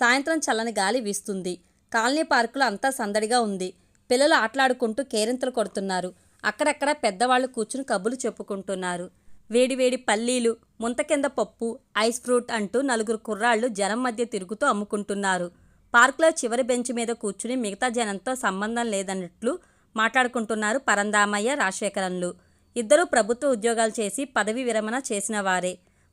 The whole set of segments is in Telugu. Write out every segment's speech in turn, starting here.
సాయంత్రం చల్లని గాలి వీస్తుంది. కాలనీ పార్కులో అంతా సందడిగా ఉంది. పిల్లలు ఆటలాడుకుంటూ కేరింతలు కొడుతున్నారు. అక్కడక్కడ పెద్దవాళ్ళు కూర్చుని కబులు చెప్పుకుంటున్నారు. వేడివేడి పల్లీలు ముంత కింద పప్పు ఐస్ ఫ్రూట్ అంటూ నలుగురు కుర్రాళ్ళు జనం మధ్య తిరుగుతూ అమ్ముకుంటున్నారు. పార్కులో చివరి బెంచ్ మీద కూర్చుని మిగతా జనంతో సంబంధం లేదన్నట్లు మాట్లాడుకుంటున్నారు పరందామయ్య రాజశేఖరన్లు. ఇద్దరూ ప్రభుత్వ ఉద్యోగాలు చేసి పదవి విరమణ చేసిన వారే.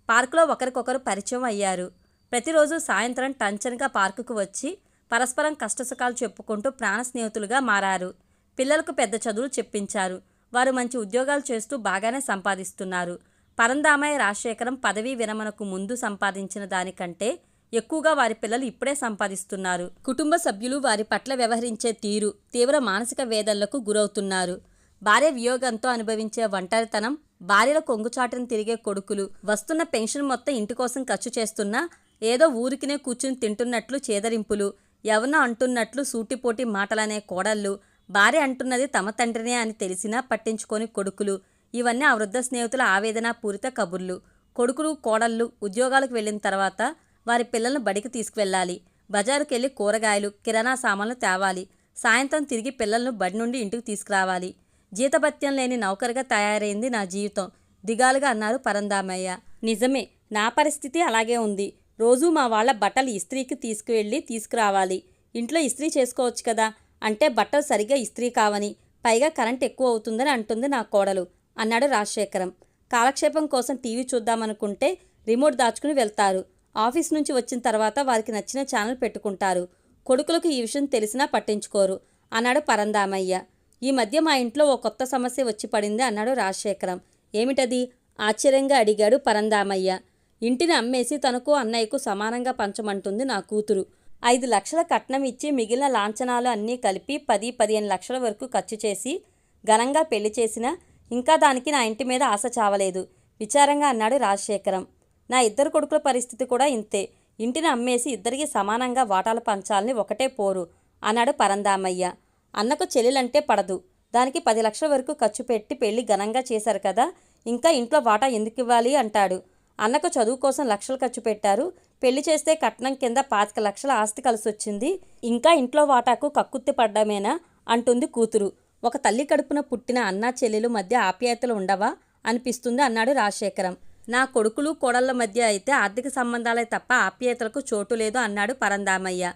పార్కులో ఒకరికొకరు పరిచయం అయ్యారు. ప్రతిరోజు సాయంత్రం టంచన్గా పార్కుకు వచ్చి పరస్పరం కష్టసుఖాలు చెప్పుకుంటూ ప్రాణ స్నేహితులుగా మారారు. పిల్లలకు పెద్ద చదువులు చెప్పించారు. వారు మంచి ఉద్యోగాలు చేస్తూ బాగానే సంపాదిస్తున్నారు. పరందామయ్య రాజశేఖరం పదవీ విరమణకు ముందు సంపాదించిన దానికంటే ఎక్కువగా వారి పిల్లలు ఇప్పుడే సంపాదిస్తున్నారు. కుటుంబ సభ్యులు వారి పట్ల వ్యవహరించే తీరు తీవ్ర మానసిక వేదనలకు గురవుతున్నారు. భార్య వియోగంతో అనుభవించే ఒంటరితనం భార్యల కొంగుచాటును తిరిగే కొడుకులు వస్తున్న పెన్షన్ మొత్తం ఇంటి కోసం ఖర్చు చేస్తున్నా ఏదో ఊరికినే కూర్చుని తింటున్నట్లు చేదరింపులు ఎవరినో అంటున్నట్లు సూటిపోటి మాటలనే కోడళ్ళు భార్య అంటున్నది తమ తండ్రినే అని తెలిసినా పట్టించుకొని కొడుకులు. ఇవన్నీ ఆ వృద్ధ స్నేహితుల ఆవేదన పూరిత కబుర్లు. కొడుకులు కోడళ్ళు ఉద్యోగాలకు వెళ్ళిన తర్వాత వారి పిల్లలను బడికి తీసుకువెళ్ళాలి. బజారుకి వెళ్ళి కూరగాయలు కిరాణా సామాన్లు తేవాలి. సాయంత్రం తిరిగి పిల్లలను బడి నుండి ఇంటికి తీసుకురావాలి. జీతభత్యం లేని నౌకరుగా తయారైంది నా జీవితం. దిగాలుగా అన్నారు పరందామయ్య నిజమే నా పరిస్థితి అలాగే ఉంది. రోజూ మా వాళ్ళ బట్టలు ఇస్త్రీకి తీసుకువెళ్ళి తీసుకురావాలి. ఇంట్లో ఇస్త్రీ చేసుకోవచ్చు కదా? అంటే బట్టలు సరిగ్గా ఇస్త్రీ కావని పైగా కరెంట్ ఎక్కువ అవుతుందని అంటుంది నా కోడలు అన్నాడు రాజశేఖరం. కాలక్షేపం కోసం టీవీ చూద్దామనుకుంటే రిమోట్ దాచుకుని వెళ్తారు. ఆఫీస్ నుంచి వచ్చిన తర్వాత వారికి నచ్చిన ఛానల్ పెట్టుకుంటారు. కొడుకులకు ఈ విషయం తెలిసినా పట్టించుకోరు అన్నాడు పరందామయ్య. ఈ మధ్య మా ఇంట్లో ఓ కొత్త సమస్య వచ్చి పడింది అన్నాడు రాజశేఖరం. ఏమిటది? ఆశ్చర్యంగా అడిగాడు పరందామయ్య. ఇంటిని అమ్మేసి తనకు అన్నయ్యకు సమానంగా పంచమంటుంది నా కూతురు. ఐదు లక్షల కట్నం ఇచ్చి మిగిలిన లాంఛనాలు అన్నీ కలిపి పది పదిహేను లక్షల వరకు ఖర్చు చేసి ఘనంగా పెళ్ళి చేసినా ఇంకా దానికి నా ఇంటి మీద ఆశ చావలేదు. విచారంగా అన్నాడు రాజశేఖరం. నా ఇద్దరు కొడుకుల పరిస్థితి కూడా ఇంతే. ఇంటిని అమ్మేసి ఇద్దరికి సమానంగా వాటాలు పంచాలని ఒకటే పోరు అన్నాడు పరందామయ్య అన్నకు చెల్లెలంటే పడదు. దానికి పది లక్షల వరకు ఖర్చు పెట్టి పెళ్ళి ఘనంగా చేశారు కదా ఇంకా ఇంట్లో వాటా ఎందుకు ఇవ్వాలి అంటాడు. అన్నకు చదువు కోసం లక్షలు ఖర్చు పెట్టారు. పెళ్ళి చేస్తే కట్నం కింద పాతిక లక్షల ఆస్తి కలిసొచ్చింది. ఇంకా ఇంట్లో వాటాకు కక్కుత్తి పడ్డమేనా? అంటుంది కూతురు. ఒక తల్లి కడుపున పుట్టిన అన్నా చెల్లెలు మధ్య ఆప్యాయతలు ఉండవా? అనిపిస్తుంది అన్నాడు రాజశేఖరం. నా కొడుకులు కోడళ్ళ మధ్య అయితే ఆర్థిక సంబంధాలే తప్ప ఆప్యాయతలకు చోటు లేదు అన్నాడు పరందామయ్య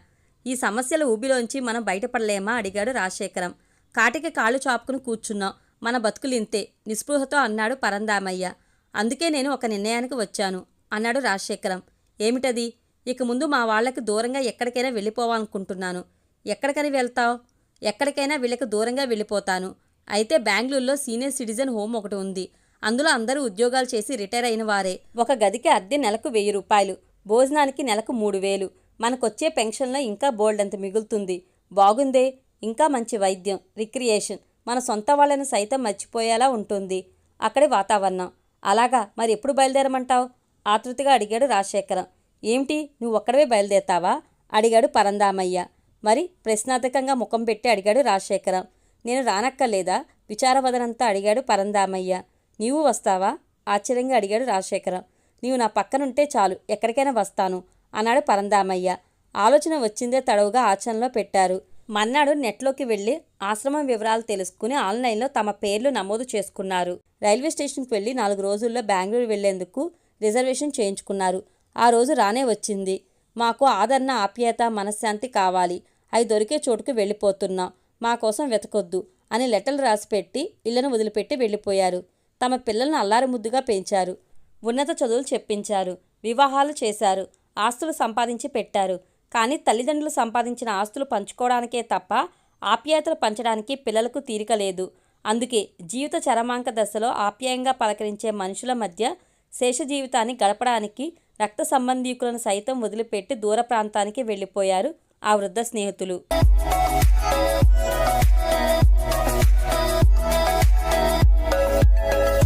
ఈ సమస్యల ఊబిలోంచి మనం బయటపడలేమా? అడిగాడు రాజశేఖరం. కాటికి కాళ్ళు చాపుకుని కూర్చున్నాం. మన బతుకులింతే నిస్పృహతో అన్నాడు పరందామయ్య అందుకే నేను ఒక నిర్ణయానికి వచ్చాను అన్నాడు రాజశేఖరం. ఏమిటది? ఇక ముందు మా వాళ్ళకి దూరంగా ఎక్కడికైనా వెళ్ళిపోవాలనుకుంటున్నాను. ఎక్కడికని వెళ్తావు? ఎక్కడికైనా వీళ్ళకి దూరంగా వెళ్ళిపోతాను. అయితే బెంగళూరులో సీనియర్ సిటిజన్ హోమ్ ఒకటి ఉంది. అందులో అందరూ ఉద్యోగాలు చేసి రిటైర్ అయిన వారే. ఒక గదికి అద్దె నెలకు వెయ్యి రూపాయలు భోజనానికి నెలకు మూడు వేలు. మనకొచ్చే పెన్షన్లో ఇంకా బోల్డ్ అంత మిగులుతుంది. బాగుందే? ఇంకా మంచి వైద్యం రిక్రియేషన్. మన సొంత వాళ్ళని సైతం మర్చిపోయేలా ఉంటుంది. అక్కడి వాతావరణం. అలాగా మరి ఎప్పుడు బయలుదేరమంటావు? ఆతృతిగా అడిగాడు రాజశేఖరం. ఏమిటి? నువ్వు ఒక్కడవే బయలుదేరతావా? అడిగాడు పరందామయ్య. మరి ప్రశ్నార్థకంగా ముఖం పెట్టి అడిగాడు రాజశేఖరం. నేను రానక్కర్లేదా? విచారవదనంతా అడిగాడు పరందామయ్య. నీవు వస్తావా? ఆశ్చర్యంగా అడిగాడు రాజశేఖరం. నీవు నా పక్కనుంటే చాలు ఎక్కడికైనా వస్తాను అన్నాడు పరందామయ్య. ఆలోచన వచ్చిందే తడవుగా ఆచరణలో పెట్టారు. మన్నాడు నెట్లోకి వెళ్ళి ఆశ్రమం వివరాలు తెలుసుకుని ఆన్లైన్లో తమ పేర్లు నమోదు చేసుకున్నారు. రైల్వే స్టేషన్కి వెళ్ళి నాలుగు రోజుల్లో బెంగళూరు వెళ్ళేందుకు రిజర్వేషన్ చేయించుకున్నారు. ఆ రోజు రానే వచ్చింది. మాకు ఆదరణ ఆప్యాయత మనశ్శాంతి కావాలి. అవి దొరికే చోటుకు వెళ్ళిపోతున్నాం. మా కోసం వెతకొద్దు అని లెటర్లు రాసిపెట్టి ఇళ్ళను వదిలిపెట్టి వెళ్ళిపోయారు. తమ పిల్లలను అల్లారి ముద్దుగా పెంచారు. ఉన్నత చదువులు చెప్పించారు. వివాహాలు చేశారు. ఆస్తులు సంపాదించి పెట్టారు. కానీ తల్లిదండ్రులు సంపాదించిన ఆస్తులు పంచుకోవడానికే తప్ప ఆప్యాయతలు పంచడానికి పిల్లలకు తీరిక లేదు. అందుకే జీవిత చరమాంక దశలో ఆప్యాయంగా పలకరించే మనుషుల మధ్య శేష జీవితాన్ని గడపడానికి రక్త సంబంధీకులను సైతం వదిలిపెట్టి దూర ప్రాంతానికి వెళ్ళిపోయారు ఆ వృద్ధ స్నేహితులు.